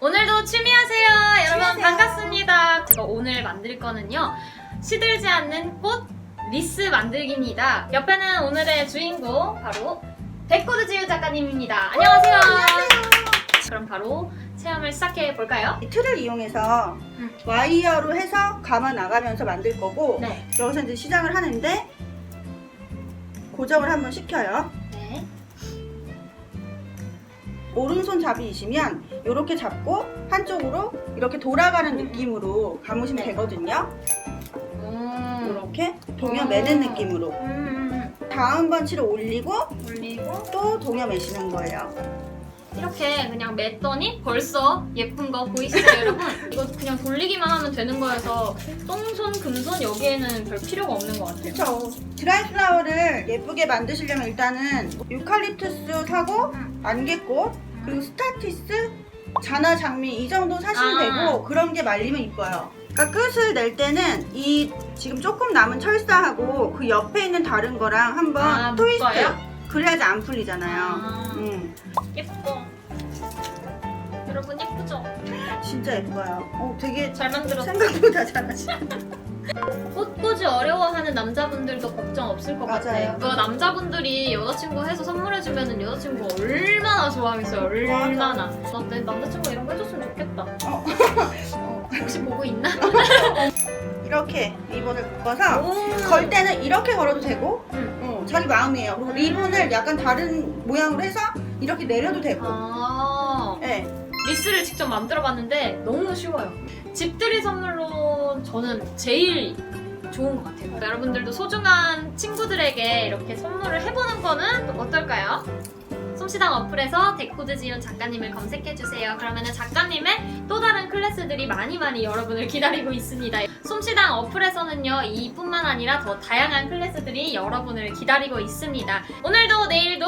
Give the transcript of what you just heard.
오늘도 취미하세요. 여러분. 반갑습니다. 제가 오늘 만들 거는요. 시들지 않는 꽃 리스 만들기입니다. 옆에는 오늘의 주인공 바로 데코드 지유 작가님입니다. 안녕하세요. 그럼 바로 체험을 시작해 볼까요? 이 틀을 이용해서 음. 와이어로 해서 감아 나가면서 만들 거고 네. 여기서 이제 시작을 하는데 고정을 한번 시켜요. 오른손 잡이이시면 이렇게 잡고 한쪽으로 이렇게 돌아가는 느낌으로 감으시면 네. 되거든요. 음. 이렇게 동여 음. 매는 느낌으로. 음. 다음 번치를 올리고 올리고 또 동여 매시는 거예요. 이렇게 그냥 맸더니 벌써 예쁜 거 보이시죠 여러분? 이거 그냥 돌리기만 하면 되는 거여서 똥손, 금손 여기에는 별 필요가 없는 것 같아요. 그렇죠. 드라이 플라워를 예쁘게 만드시려면 일단은 유칼립투스 사고 음. 안개꽃 그리고 스타티스 자나 장미 이 정도 사시면 아. 되고 그런 게 말리면 이뻐요. 그러니까 끝을 낼 때는 이 지금 조금 남은 철사하고 그 옆에 있는 다른 거랑 한번 아, 트위스트 묶어요? 그래야지 안 풀리잖아요. 아. 음, 예뻐. 여러분 예쁘죠? 진짜 예뻐요. 어, 되게 잘 만들었어. 생각보다 잘하시. 꽃꽂이 어려워하는 남자분들도 걱정 없을 것 맞아요. 같아요. 그 남자분들이 여자친구 해서 선물해주면 여자친구 얼마나 좋아하겠어요. 얼마나. 어때? 남자친구 이런 거 해줬으면 좋겠다. 어. 혹시 보고 있나? 이렇게 리본을 묶어서 오. 걸 때는 이렇게 걸어도 되고 응. 어, 자기 마음이에요. 그리고 리본을 약간 다른 모양으로 해서 이렇게 내려도 되고. 아. 네. 리스를 직접 만들어 봤는데 너무 쉬워요. 집들이 선물로 저는 제일 좋은 것 같아요. 여러분들도 소중한 친구들에게 이렇게 선물을 해보는 거는 어떨까요? 솜씨당 어플에서 데코드 지윤 작가님을 검색해주세요. 그러면 작가님의 또 다른 클래스들이 많이 많이 여러분을 기다리고 있습니다. 솜씨당 어플에서는요, 이뿐만 아니라 더 다양한 클래스들이 여러분을 기다리고 있습니다. 오늘도 내일도!